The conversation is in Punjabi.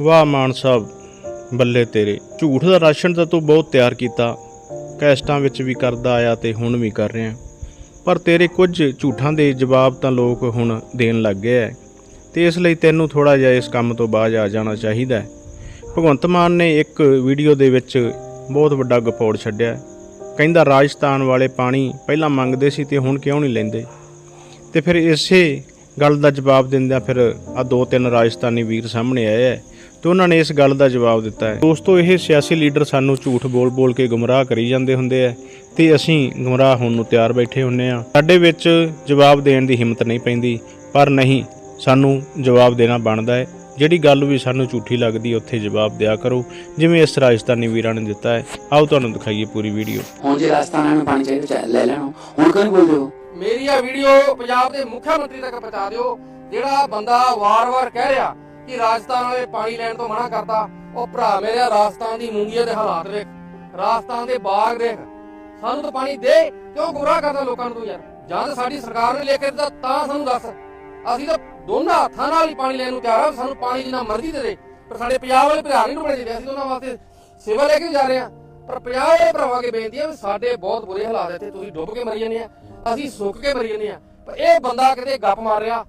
ਵਾਹ ਮਾਨ ਸਾਹਿਬ, ਬੱਲੇ ਤੇਰੇ। ਝੂਠ ਦਾ ਰਾਸ਼ਨ ਤਾਂ ਤੂੰ ਬਹੁਤ ਤਿਆਰ ਕੀਤਾ। ਕੈਸਟਾਂ ਵਿੱਚ ਵੀ ਕਰਦਾ ਆਇਆ ਤੇ ਹੁਣ ਵੀ ਕਰ ਰਿਹਾ। ਪਰ ਤੇਰੇ ਕੁਝ ਝੂਠਾਂ ਦੇ ਜਵਾਬ ਤਾਂ ਲੋਕ ਹੁਣ ਦੇਣ ਲੱਗ ਗਏ ਐ। ਤੇ ਇਸ ਲਈ ਤੈਨੂੰ ਥੋੜਾ ਜਿਹਾ ਇਸ ਕੰਮ ਤੋਂ ਬਾਜ ਆ ਜਾਣਾ ਚਾਹੀਦਾ ਭਗਵੰਤ ਮਾਨ ਨੇ ਇੱਕ ਵੀਡੀਓ ਦੇ ਵਿੱਚ ਬਹੁਤ ਵੱਡਾ ਗਪੌੜ ਛੱਡਿਆ। ਕਹਿੰਦਾ, ਰਾਜਸਥਾਨ ਵਾਲੇ ਪਾਣੀ ਪਹਿਲਾਂ ਮੰਗਦੇ ਸੀ ਤੇ ਹੁਣ ਕਿਉਂ ਨਹੀਂ ਲੈਂਦੇ? ਤੇ ਫਿਰ ਇਸੇ ਗੱਲ ਦਾ ਜਵਾਬ ਦਿੰਦਿਆਂ ਫਿਰ ਆ ਦੋ ਤਿੰਨ ਰਾਜਸਥਾਨੀ ਵੀਰ ਸਾਹਮਣੇ ਆਏ ਹੈ ਤੇ ਉਹਨਾਂ ਨੇ ਇਸ ਗੱਲ ਦਾ ਜਵਾਬ ਦਿੱਤਾ ਹੈ। ਦੋਸਤੋ ਇਹ ਸਿਆਸੀ ਲੀਡਰ ਸਾਨੂੰ ਝੂਠ ਬੋਲ-ਬੋਲ ਕੇ ਗੁੰਮਰਾਹ ਕਰੀ ਜਾਂਦੇ ਹੁੰਦੇ ਆ ਤੇ ਅਸੀਂ ਗੁੰਮਰਾਹ ਹੋਣ ਨੂੰ ਤਿਆਰ ਬੈਠੇ ਹੁੰਨੇ ਆ। ਸਾਡੇ ਵਿੱਚ ਜਵਾਬ ਦੇਣ ਦੀ ਹਿੰਮਤ ਨਹੀਂ ਪੈਂਦੀ ਪਰ ਨਹੀਂ ਸਾਨੂੰ ਜਵਾਬ ਦੇਣਾ ਬਣਦਾ ਹੈ। ਜਿਹੜੀ ਗੱਲ ਵੀ ਸਾਨੂੰ ਝੂਠੀ ਲੱਗਦੀ ਉੱਥੇ ਜਵਾਬ ਦਿਆ ਕਰੋ। ਜਿਵੇਂ ਇਸ ਰਾਜਸਥਾਨੀ ਵੀਰਾਂ ਨੇ ਦਿੱਤਾ ਹੈ। ਆਓ ਤੁਹਾਨੂੰ ਦਿਖਾਈਏ ਪੂਰੀ ਵੀਡੀਓ। ਹੁਣ ਜੇ ਰਾਜਸਥਾਨਾਂ ਨੂੰ ਪਾਣੀ ਚਾਹੀਦਾ ਚਾਹੇ ਲੈ ਲੈਣੋ। ਹੁਣ ਕਿਉਂ ਬੋਲਦੇ ਹੋ? ਮੇਰੀ ਆ ਵੀਡੀਓ ਪੰਜਾਬ ਦੇ ਮੁੱਖ ਮੰਤਰੀ ਤੱਕ ਪਹੁੰਚਾ ਦਿਓ ਜਿਹੜਾ ਬੰਦਾ ਵਾਰ-ਵਾਰ ਕਹਿ ਰਿਹਾ ਕਿ ਰਾਜਸਥਾਨ ਵਾਲੇ ਪਾਣੀ ਲੈਣ ਤੋਂ ਮਨਾ ਕਰਦਾ ਉਹ ਭਰਾ ਮੇਰੇ ਰਾਜਸਥਾਨ ਦੀ ਮੂੰਗੀਆਂ ਦੇ ਹਾਲਾਤ ਵੇਖ ਰਾਜਸਥਾਨ ਦੇ ਬਾਗ ਦੇਖ। ਸਾਨੂੰ ਤਾਂ ਪਾਣੀ ਦੇ, ਕਿਉਂ ਗੁੰਮਰਾਹ ਕਰਦਾ ਲੋਕਾਂ ਨੂੰ ਤੂੰ ਯਾਰ? ਜਾਂ ਸਾਡੀ ਸਰਕਾਰ ਨੇ ਲੈ ਕੇ ਦਿੱਤਾ, ਤਾਂ ਸਾਨੂੰ ਦੱਸ। ਅਸੀਂ ਤਾਂ ਦੋਨਾਂ ਹੱਥਾਂ ਨਾਲ ਹੀ ਪਾਣੀ ਲੈਣ ਨੂੰ ਤਿਆਰ ਹਾਂ ਸਾਨੂੰ ਪਾਣੀ ਜਿੰਨਾ ਮਰਜ਼ੀ ਦੇ ਦੇ। ਪਰ ਸਾਡੇ ਪੰਜਾਬ ਵਾਲੇ ਭਰਾ ਨਹੀਂ ਡੁੱਬਣੇ ਚਾਹੀਦੇ ਅਸੀਂ ਉਹਨਾਂ ਵਾਸਤੇ ਸੇਵਾ ਲੈ ਕੇ ਵੀ ਜਾ ਰਹੇ ਹਾਂ ਪਰ ਪੰਜਾਬ ਵਾਲੇ ਭਰਾਵਾਂ ਕੇ ਬੇਨਤੀ ਹੈ ਸਾਡੇ ਬਹੁਤ ਬੁਰੇ ਹਾਲਾਤ ਇੱਥੇ, ਤੁਸੀਂ ਡੁੱਬ ਕੇ ਮਰੀ ਜਾਂਦੇ ਆ, ਅਸੀਂ ਸੁੱਕ ਕੇ ਮਰੀ ਜਾਂਦੇ ਆ। ਪਰ ਇਹ ਬੰਦਾ ਕਿਤੇ ਗੱਪ ਮਾਰ ਰਿਹਾ